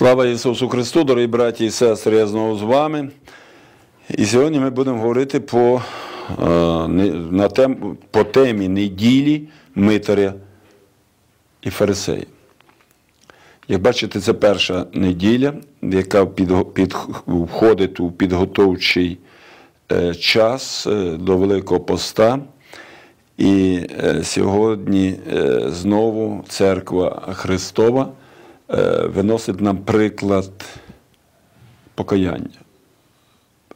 Слава Ісусу Христу, дорогі браті і сестри, я знову з вами. І сьогодні ми будемо говорити по, е, на тем, по темі неділі Митаря і Фарисея. Як бачите, це перша неділя, яка підго- під, входить у підготовчий е, час е, до Великого Поста. І е, сьогодні е, знову церква Христова виносить нам приклад покаяння.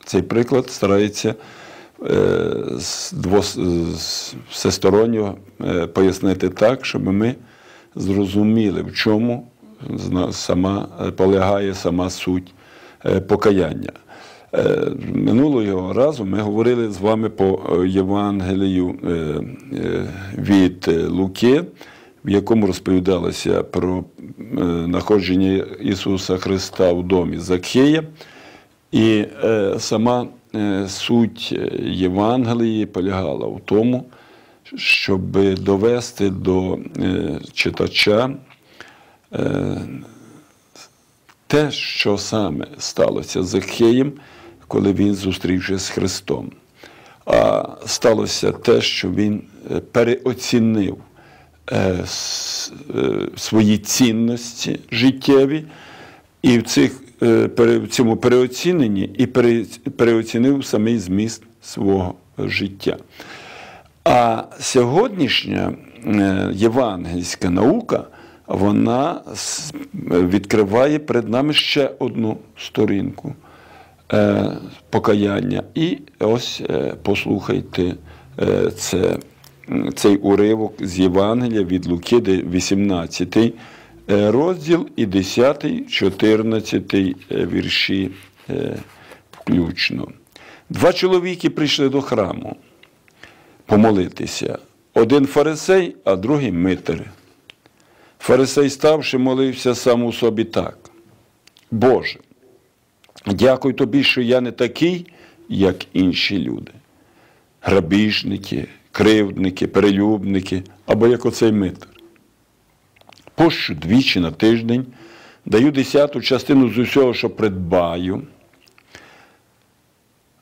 Цей приклад старається е, всесторонньо е, пояснити так, щоб ми зрозуміли, в чому сама е, полягає сама суть е, покаяння. Е, Минулого разу ми говорили з вами по е, Євангелію е, е, від е, Луки, в якому розповідалося про е, находження Ісуса Христа в домі Закхея. І е, сама е, суть е, Євангелії полягала в тому, щоб довести до е, читача е, те, що саме сталося з Закхеєм, коли він зустрівся з Христом. А сталося те, що він е, переоцінив е, е, свої цінності життєві, і в цих, е, в цьому переоціненні і пере- переоцінив самий зміст свого життя. А сьогоднішня євангельська наука вона відкриває перед нами ще одну сторінку покаяння. І ось послухайте це, цей уривок з Євангелія від Луки, 18 е, розділ і 10, 14 е, вірші е, включно. Два чоловіки прийшли до храму помолитися. Один фарисей, а другий митар. Фарисей, ставши, молився сам у собі так. Боже, дякую тобі, що я не такий, як інші люди. Грабіжники, кривдники, перелюбники або як оцей митар. Пощу двічі на тиждень, даю десяту частину з усього, що придбаю.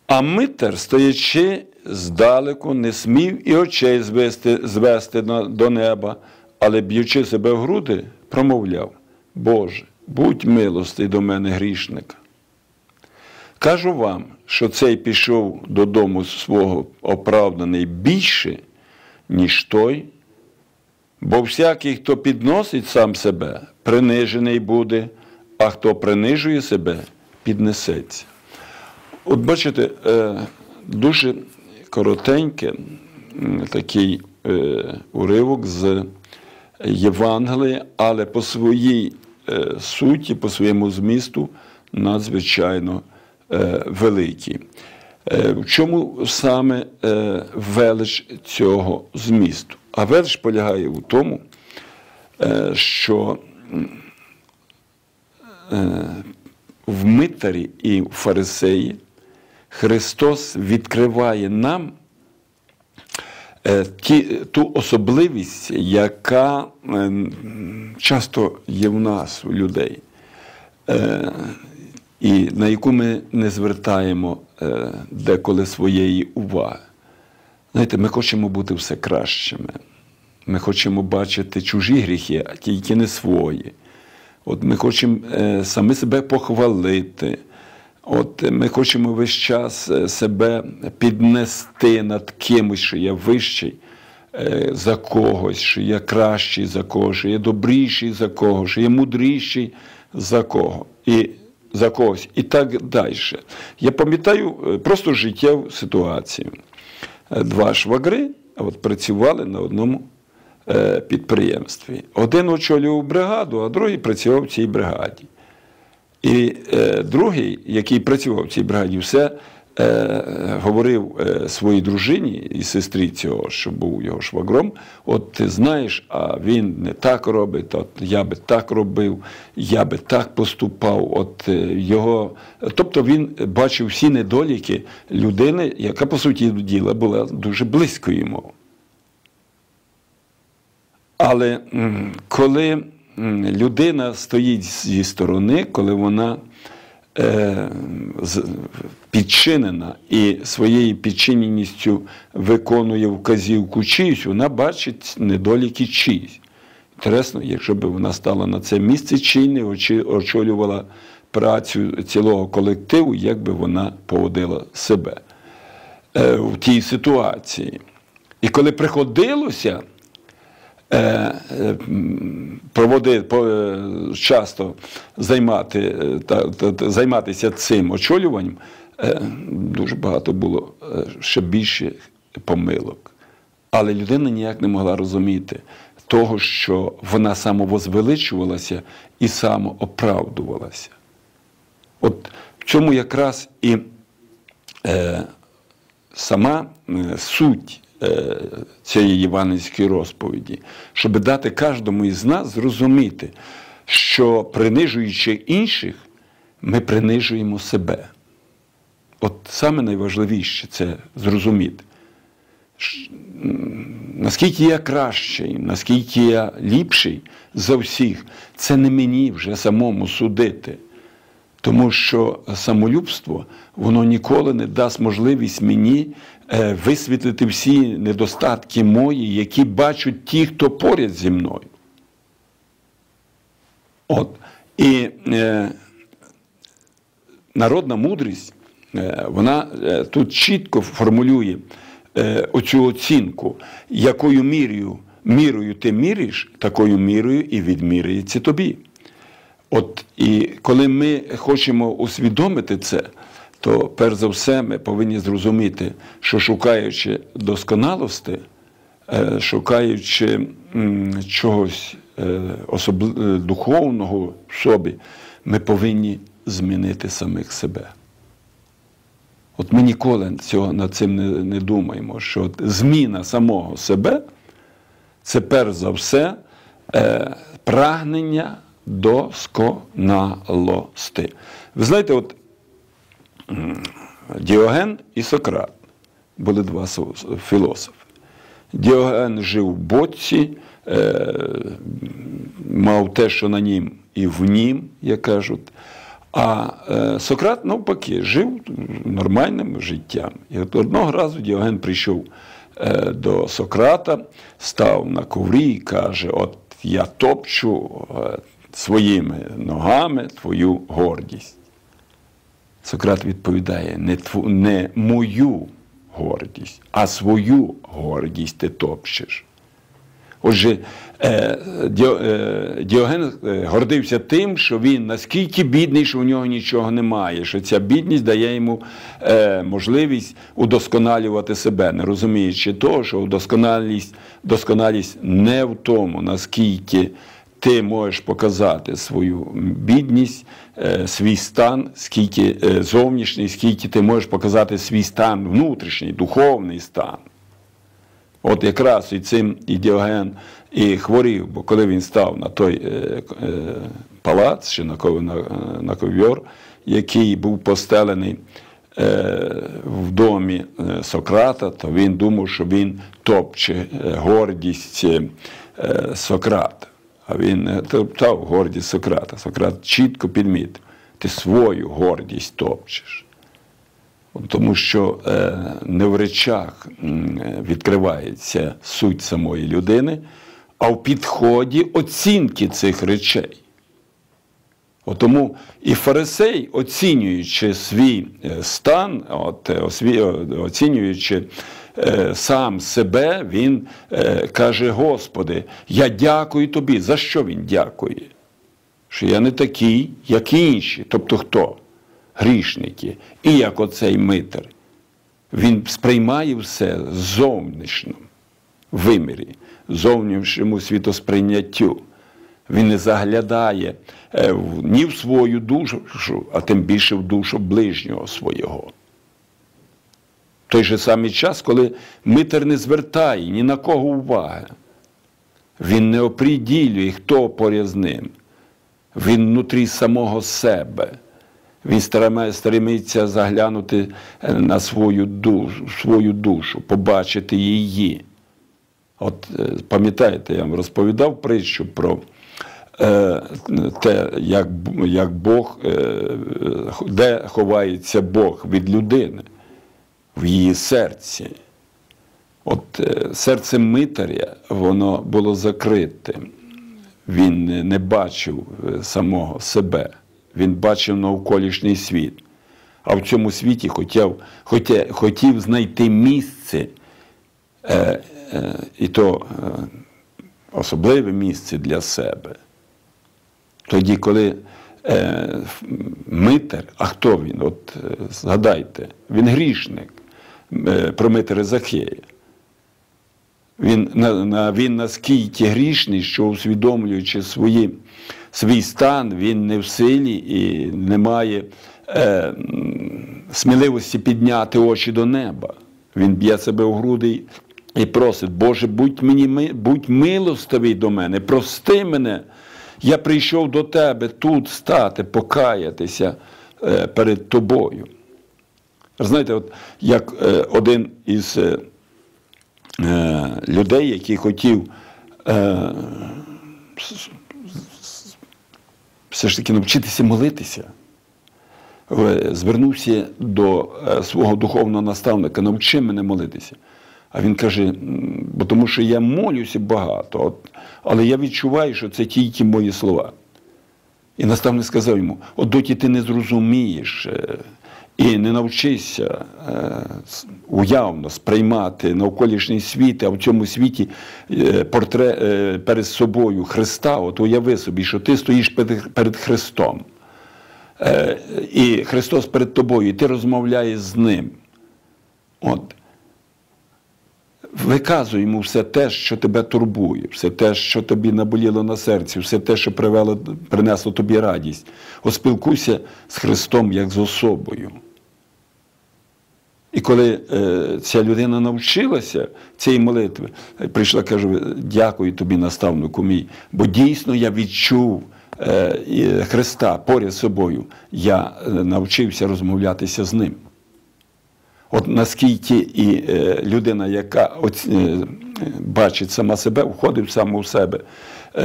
А митер, стоячи здалеку, не смів і очей звести, звести на- до неба, але б'ючи себе в груди, промовляв: Боже, будь милостий до мене грішника. Кажу вам, що цей пішов додому свого оправданий більше, ніж той, бо всякий, хто підносить сам себе, принижений буде, а хто принижує себе, піднесеться. От бачите, е, дуже коротенький такий е, уривок з Євангелія, але по своїй е, суті, по своєму змісту надзвичайно е, великий. Е, В чому саме е, велич цього змісту? А велич полягає в тому, що в митарі і в фарисеї Христос відкриває нам ту особливість, яка часто є в нас, у людей, і на яку ми не звертаємо е, деколи своєї уваги. Знаєте, ми хочемо бути все кращими. Ми хочемо бачити чужі гріхи, а тільки не свої. От ми хочемо е, самі себе похвалити. От ми хочемо весь час е, себе піднести над кимось, що я вищий за когось, що я кращий за когось, що я добріший за когось, що я мудріший за кого. І за когось. І так далі. Я пам'ятаю е, просто життєву ситуацію. Е, Два швагри от, працювали на одному е, підприємстві. Один очолював бригаду, а другий працював в цій бригаді. І е, другий, який працював в цій бригаді, все е, говорив е, своїй дружині і сестрі цього, що був його швагром, от ти знаєш, а він не так робить, от я би так робив, я би так поступав. От е, його, тобто він бачив всі недоліки людини, яка, по суті діла, була дуже близько йому. Але коли людина стоїть зі сторони, коли вона підчинена і своєю підчиненістю виконує вказівку чиюсь, вона бачить недоліки чиїсь. Інтересно, якщо б вона стала на це місце чийне, очі- очолювала працю цілого колективу, як би вона поводила себе е, в тій ситуації. І коли приходилося е, е, м, проводи, по- е, часто займати, займатися цим очолюванням, дуже багато було ще більше помилок. Але людина ніяк не могла розуміти того, що вона самовозвеличувалася і самооправдувалася. От в цьому якраз і е, сама суть цієї євангельської розповіді, щоб дати кожному із нас зрозуміти, що принижуючи інших, ми принижуємо себе. От саме найважливіше це зрозуміти. Наскільки я кращий, наскільки я ліпший за всіх, це не мені вже самому судити. Тому що самолюбство воно ніколи не дасть можливість мені е, висвітлити всі недостатки мої, які бачать ті, хто поряд зі мною. От. І е, народна мудрість, е, вона е, тут чітко формулює е, оцю оцінку, якою мірою, мірою ти міриш, такою мірою і відміряється тобі. От і коли ми хочемо усвідомити це, то перш за все ми повинні зрозуміти, що шукаючи досконалості, е, шукаючи чогось е, особли- е, духовного в собі, ми повинні змінити самих себе. От ми ніколи цього над цим не, не думаємо, що зміна самого себе це перш за все е, прагнення досконалости. Ви знаєте, от Діоген і Сократ були два філософи. Діоген жив в боці, е, мав те, що на нім і в нім, як кажуть. А е, Сократ, навпаки, жив нормальним життям. І от одного разу Діоген прийшов е, до Сократа, став на коврі і каже: От я топчу своїми ногами твою гордість. Сократ відповідає: не, тв... не мою гордість, а свою гордість ти топчеш. Отже, е, е, Діоген е, гордився тим, що він наскільки бідний, що у нього нічого немає, що ця бідність дає йому можливість удосконалювати себе, не розуміючи того, що досконалість, досконалість не в тому, наскільки ти можеш показати свою бідність, е, свій стан, скільки е, зовнішній, скільки ти можеш показати свій стан внутрішній, духовний стан. От якраз і цим і Діоген і хворів, бо коли він став на той е, палац чи на, на, на ковьор, який був постелений в домі Сократа, то він думав, що він топче гордість Сократа. А він не топтав гордість Сократа. Сократ чітко підмітив, ти свою гордість топчеш. Тому що е, не в речах відкривається суть самої людини, а в підході оцінки цих речей. Тому і фарисей, оцінюючи свій е, стан, от, е, е, оцінюючи е, сам себе, він е, каже: Господи, я дякую тобі. За що він дякує? Що я не такий, як інші. Тобто хто? Грішники. І як оцей митар. Він сприймає все зовнішньо вимірі, зовнішньому світосприйняттю. Він не заглядає е, ні в свою душу, а тим більше в душу ближнього свого. Той же самий час, коли митар не звертає ні на кого уваги, він не оприділює, хто поряд з ним. Він внутрі самого себе. Він стремиться заглянути е, на свою душу, свою душу, побачити її. От е, пам'ятаєте, я вам розповідав притчу про е, те, як, як Бог, е, де ховається Бог від людини в її серці. От е, серце Митаря, воно було закрите. Він не бачив е, самого себе, він бачив навколишній світ. А в цьому світі хотів, хотів, хотів знайти місце, е, е, і то е, особливе місце для себе. Тоді, коли е, митер, а хто він? От е, згадайте, він грішник е, Захея. Він, на, він наскільки грішний, що усвідомлюючи свої, свій стан, він не в силі і не має е, сміливості підняти очі до неба. Він б'є себе у груди і просить, Боже, будь мені будь милостивий до мене, прости мене. Я прийшов до тебе тут стати, покаятися е, перед тобою. Знаєте, от як е, один із е, е, людей, який хотів е, все ж таки навчитися молитися, е, звернувся до е, свого духовного наставника, навчи мене молитися. А він каже, бо тому що я молюся багато, от, але я відчуваю, що це тільки мої слова. І наставник сказав йому: от доки ти не зрозумієш і не навчишся е, уявно сприймати навколишній світ, а в цьому світі е, портре, е, перед собою Христа, от уяви собі, що ти стоїш перед, Христом. І Христос перед тобою, і ти розмовляєш з Ним. От. Виказуй йому все те, що тебе турбує, все те, що тобі наболіло на серці, все те, що привело, принесло тобі радість. От спілкуйся з Христом як з особою. І коли е, ця людина навчилася цієї молитви, е, прийшла, каже, дякую тобі, наставнику мій, бо дійсно я відчув е, Христа поряд з собою. Я е, навчився розмовлятися з ним. От наскільки і е, людина, яка оць, е, бачить сама себе, входить саме в себе,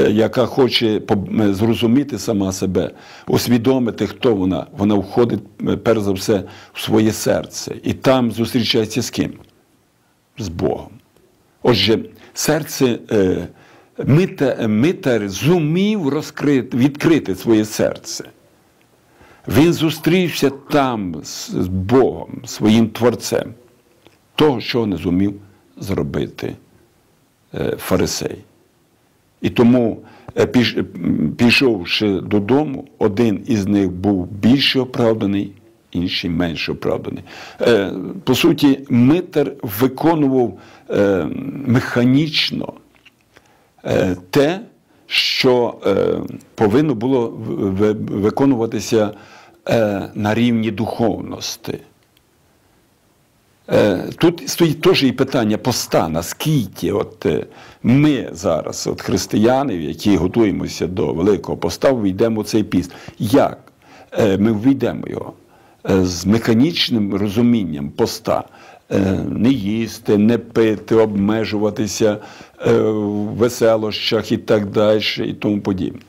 яка хоче е, зрозуміти сама себе, усвідомити, хто вона, вона входить е, перш за все в своє серце і там зустрічається з ким? З Богом. Отже, серце е, мита- митар зумів розкрити, відкрити своє серце. Він зустрівся там з Богом, своїм Творцем, того, що не зумів зробити е, фарисей. І тому, е, пішовши додому, один із них був більше оправданий, інший менше оправданий. Е, По суті, митар виконував е, механічно те, що повинно було виконуватися на рівні духовності. Е, Тут стоїть теж і питання поста, наскільки от е, ми зараз, от християни, які готуємося до Великого поста, війдемо в цей піст. Як е, ми ввійдемо його? З механічним розумінням поста. Не їсти, не пити, обмежуватися в веселощах і так далі, і тому подібне.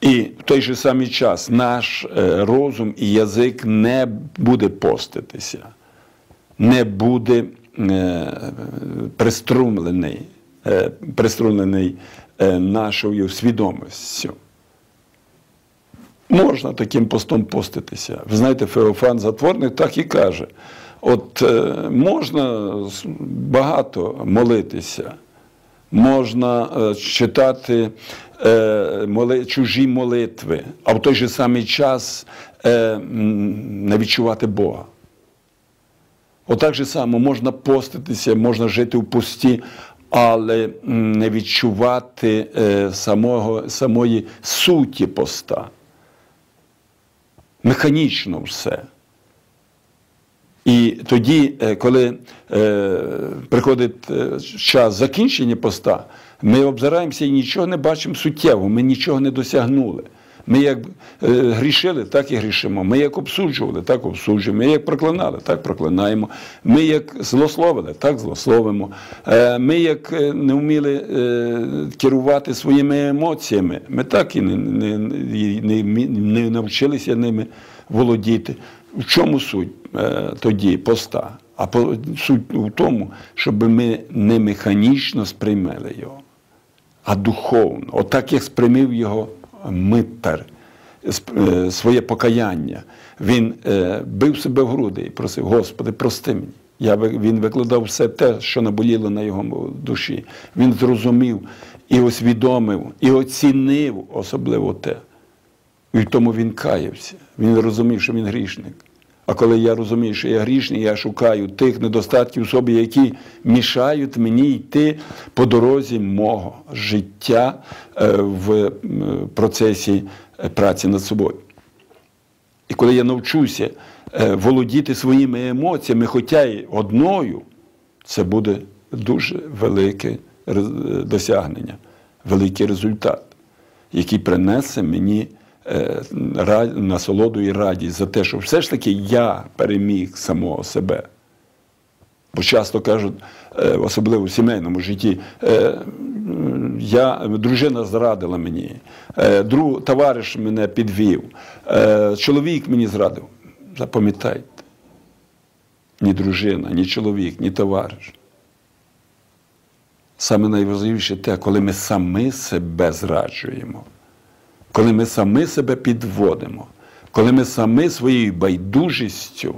І в той же самий час наш розум і язик не буде поститися, не буде е, приструмлений, е, приструмлений е, нашою свідомістю. Можна таким постом поститися. Ви знаєте, Феофан Затворник так і каже: от можна багато молитися, можна читати чужі молитви, а в той же самий час не відчувати Бога. Отак же само можна поститися, можна жити в пості, але не відчувати е, самого, самої суті поста. Механічно все. І тоді, е, коли е, приходить час закінчення поста, ми обзираємося і нічого не бачимо суттєво, ми нічого не досягнули. Ми як е, грішили, так і грішимо. Ми як обсуджували, так обсуджуємо. Ми як проклинали, так проклинаємо. Ми як злословили, так злословимо. Е, ми як е, не вміли керувати своїми емоціями, ми так і не, не, не, не навчилися ними володіти. В чому суть тоді поста? А суть у тому, щоб ми не механічно сприймали його, а духовно. Отак, як сприймів його Митар, е, своє покаяння. Він е, бив себе в груди і просив, Господи, прости мені. Я, Він викладав все те, що наболіло на його душі. Він зрозумів і усвідомив, і оцінив особливо те. І тому він каявся. Він розумів, що він грішник. А коли я розумію, що я грішний, я шукаю тих недостатків в собі, які мішають мені йти по дорозі мого життя е, в процесі е, праці над собою. І коли я навчуся е, володіти своїми емоціями, хоча й одною, це буде дуже велике досягнення, великий результат, який принесе мені. Е, насолоду і радість за те, що все ж таки я переміг самого себе. Бо часто кажуть, е, особливо в сімейному житті, е, я, дружина зрадила мені, друг, товариш мене підвів, чоловік мені зрадив. Запам'ятайте, ні дружина, ні чоловік, ні товариш. Саме найважливіше те, коли ми самі себе зраджуємо коли ми самі себе підводимо, коли ми самі своєю байдужістю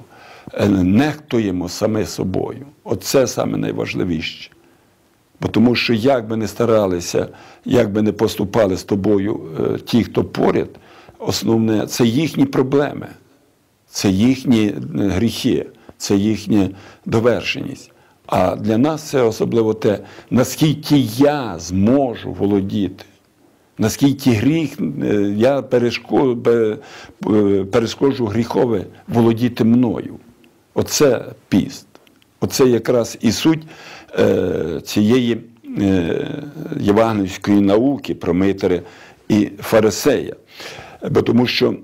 е, нехтуємо саме собою. Оце саме найважливіше. Бо тому що як би не старалися, як би не поступали з тобою е, ті, хто поряд, основне це їхні проблеми, це їхні е, гріхи, це їхня довершеність. А для нас це особливо те, наскільки я зможу володіти наскільки гріх е, я перешкоджу гріхове володіти мною. Оце піст. Оце якраз і суть е, цієї е, євангельської науки про Митаря і Фарисея. Бо тому що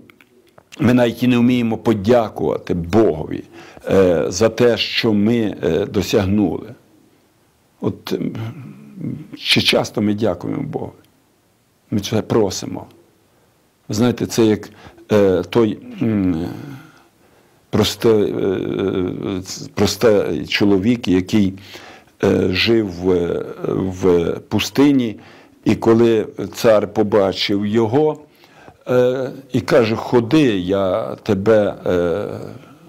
ми навіть і не вміємо подякувати Богові за те, що ми досягнули. От чи часто ми дякуємо Богу? Ми це просимо. Знаєте, це як е, той м, простий, е, простий чоловік, який е, жив в, в пустині, і коли цар побачив його е, і каже: Ходи, я тебе е,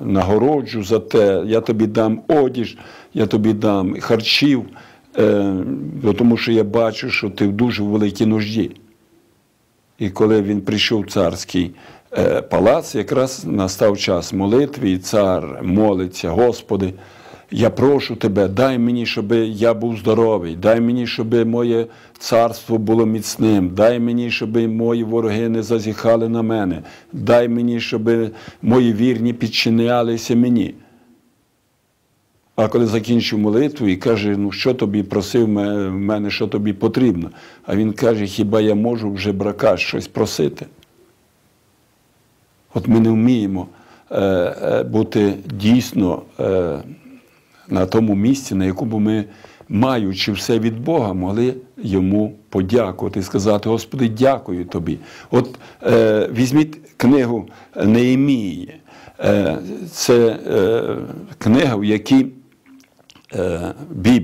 нагороджу за те, я тобі дам одіж, я тобі дам харчів, е, тому що я бачу, що ти в дуже великій нужді. І коли він прийшов в царський е, палац, якраз настав час молитви, і цар молиться, Господи, я прошу тебе, дай мені, щоб я був здоровий, дай мені, щоб моє царство було міцним, дай мені, щоб мої вороги не зазіхали на мене, дай мені, щоб мої вірні підчинялися мені. А коли закінчив молитву і каже, ну що тобі просив мене, що тобі потрібно. А він каже, хіба я можу вже брака щось просити? От ми не вміємо е, е, бути дійсно е, на тому місці, на якому ми, маючи все від Бога, могли йому подякувати і сказати, Господи, дякую тобі. От е, візьміть книгу Неємії. Е, це е, книга, в якій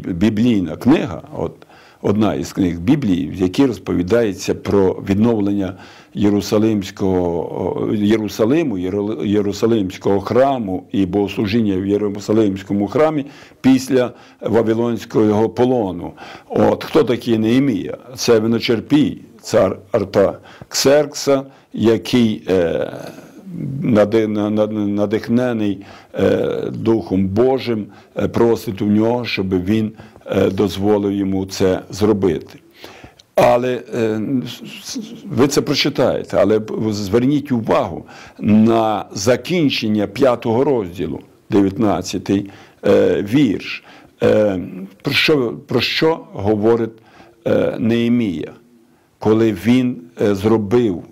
біблійна книга, от одна із книг Біблії, в якій розповідається про відновлення Єрусалимського Єрусалиму, Єрусалимського храму і богослужіння в Єрусалимському храмі після Вавилонського полону. От хто такий Неємія? Це виночерпій, цар Арта Ксеркса, який. Е, надихнений е, Духом Божим, е, просить у нього, щоб він е, дозволив йому це зробити. Але ви це прочитаєте, але зверніть увагу на закінчення п'ятого розділу, 19 вірш. Про що про що говорить Неемія? коли він зробив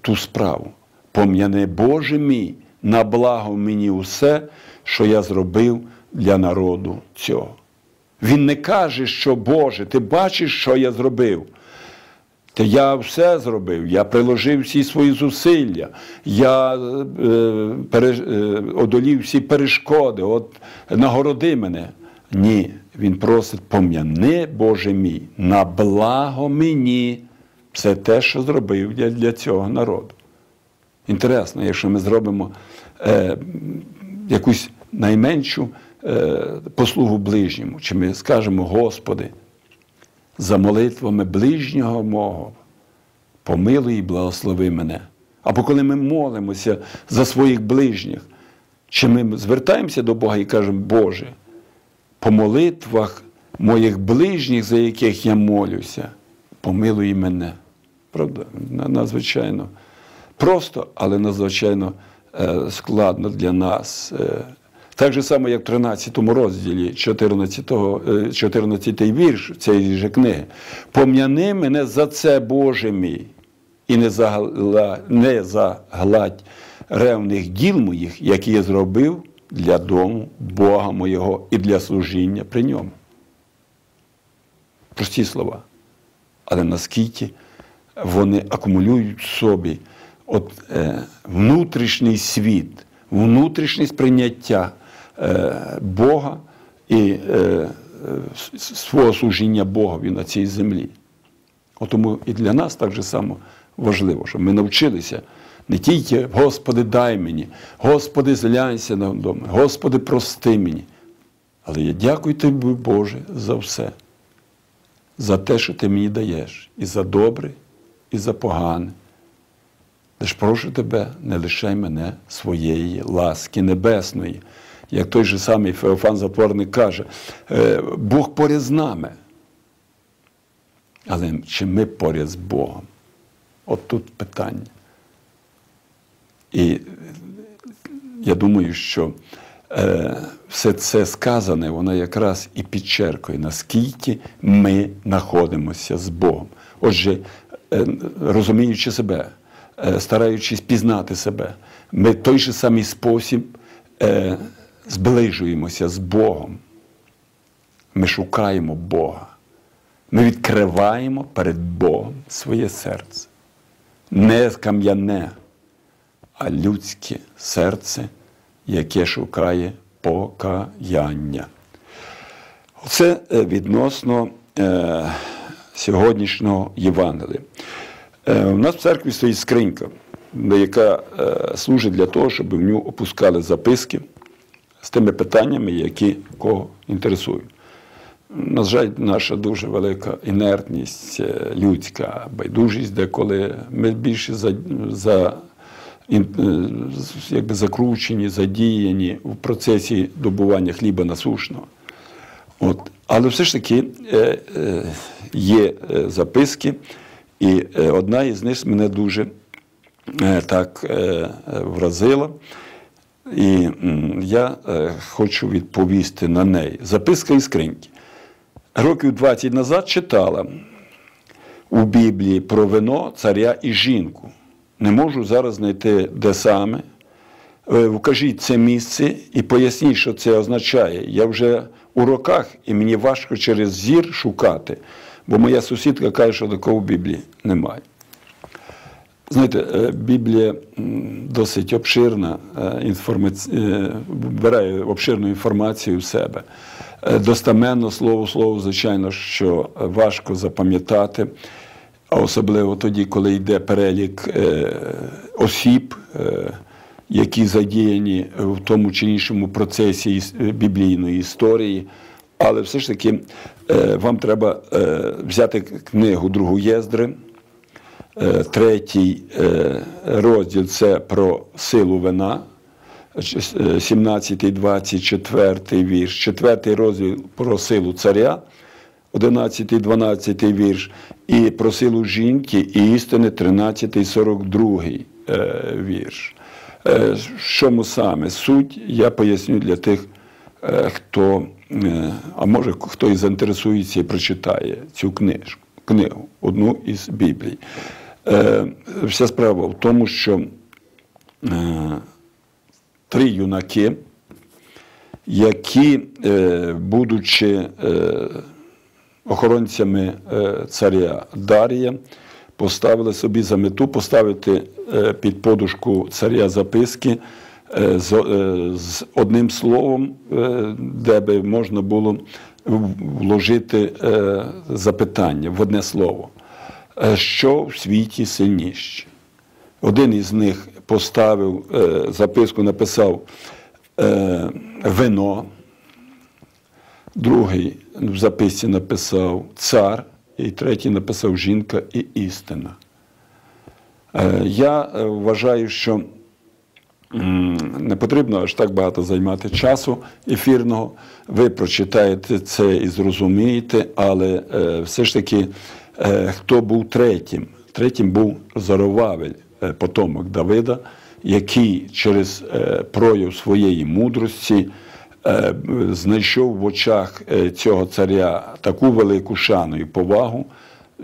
ту справу. Пом'яни Боже мій, на благо мені усе, що я зробив для народу цього. Він не каже, що Боже, ти бачиш, що я зробив. Та я все зробив, я приложив всі свої зусилля, я е, пере, е, одолів всі перешкоди, от нагороди мене. Ні, він просить, пом'яни, Боже мій, на благо мені. Це те, що зробив я для цього народу. Інтересно, якщо ми зробимо е, якусь найменшу е, послугу ближньому, чи ми скажемо, Господи, за молитвами ближнього мого, помилуй і благослови мене. Або коли ми молимося за своїх ближніх, чи ми звертаємося до Бога і кажемо, Боже, по молитвах моїх ближніх, за яких я молюся, помилуй мене. Правда? Надзвичайно просто, але надзвичайно е, складно для нас. Е, так же само, як в 13 розділі 14 14 вірш цієї ж книги. Пом'яни мене за це, Боже мій, і не загла, не загладь ревних діл моїх, які я зробив для дому Бога моєго і для служіння при ньому. Прості слова. Але наскільки вони акумулюють в собі от, е, внутрішній світ, внутрішнє сприйняття е, Бога і е, свого служіння Богові на цій землі. От тому і для нас так же само важливо, щоб ми навчилися не тільки Господи, дай мені, Господи, зглянься на мене, Господи, прости мені. Але я дякую Тобі, Боже, за все, за те, що Ти мені даєш, і за добре, і за погане. Лиш прошу тебе, не лишай мене своєї ласки небесної. Як той же самий Феофан Затворник каже, «Е, Бог поряд з нами. Але чи ми поряд з Богом? От тут питання. І я думаю, що е, все це сказане, воно якраз і підчеркує, наскільки ми знаходимося з Богом. Отже, е, розуміючи себе, стараючись пізнати себе, ми в той же самий спосіб е, зближуємося з Богом. Ми шукаємо Бога. Ми відкриваємо перед Богом своє серце. Не кам'яне а людське серце, яке шукає покаяння. Це е, відносно е, сьогоднішнього Євангелія. Е, у нас в церкві стоїть скринька, яка е, служить для того, щоб в нього опускали записки з тими питаннями, які кого інтересують. На жаль, наша дуже велика інертність, е, людська байдужість, деколи ми більше за, за якби закручені, задіяні в процесі добування хліба насушного. От. Але все ж таки є записки, і одна із них мене дуже так вразила. І я хочу відповісти на неї. Записка із скриньки. Років 20 назад читала у Біблії про вино, царя і жінку не можу зараз знайти, де саме. Е, вкажіть це місце і поясніть, що це означає. Я вже у роках і мені важко через зір шукати, бо моя сусідка каже, що такого в Біблії немає. Знаєте, е, Біблія досить обширна, е, інформаці... вбирає обширну інформацію в себе. Достаменно слово слово, звичайно, що важко запам'ятати а особливо тоді, коли йде перелік е, осіб, е, які задіяні в тому чи іншому процесі біблійної історії. Але все ж таки е, вам треба взяти книгу Другу Єздри. Третій розділ це про силу вина, 17, 24 вірш, четвертий розділ про силу царя. 11, 12 вірш, і про силу жінки, і істини 13, 42 е, вірш. Е, чому саме суть, я поясню для тих, е, хто, е, а може хто і заінтересується і прочитає цю книжку. книгу, одну із Біблій. Е, Вся справа в тому, що е, три юнаки, які, е, будучи е, охоронцями е, царя Дарія, поставили собі за мету поставити е, під подушку царя записки е, з, е, з одним словом, е, де би можна було вложити е, запитання в одне слово. Е, Що в світі сильніше? Один із них поставив е, записку, написав е, вино, другий в записці написав цар, і третій написав жінка і істина. Е, Я е, вважаю, що не потрібно аж так багато займати часу ефірного. Ви прочитаєте це і зрозумієте, але е, все ж таки, е, хто був третім? Третім був Заровавель, е, потомок Давида, який через прояв своєї мудрості знайшов в очах цього царя таку велику шану і повагу,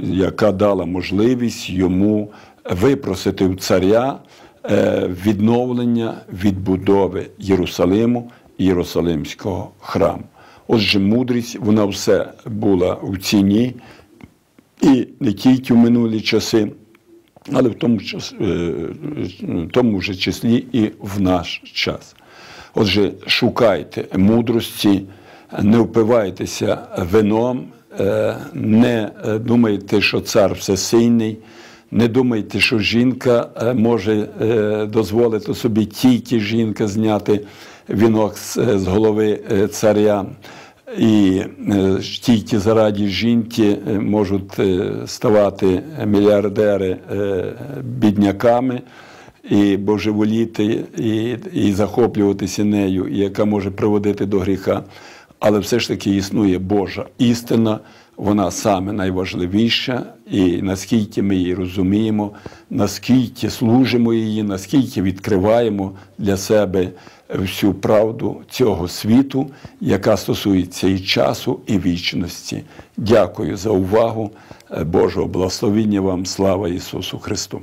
яка дала можливість йому випросити у царя відновлення відбудови Єрусалиму Єрусалимського храму. Отже, мудрість, вона все була в ціні, і не тільки в минулі часи, але в тому, час- е, в тому ж числі і в наш час. Отже, шукайте мудрості, не впивайтеся вином, е, не е, думайте, що цар всесильний, не думайте, що жінка е, може е, дозволити собі тільки жінка зняти вінок з з голови е, царя. І е, тільки заради жінки е, можуть е, ставати мільярдери е, бідняками і божеволіти, і, і захоплюватися нею, яка може приводити до гріха. Але все ж таки існує Божа істина, вона саме найважливіша, і наскільки ми її розуміємо, наскільки служимо її, наскільки відкриваємо для себе всю правду цього світу, яка стосується і часу, і вічності. Дякую за увагу. Божого благословіння вам, слава Ісусу Христу!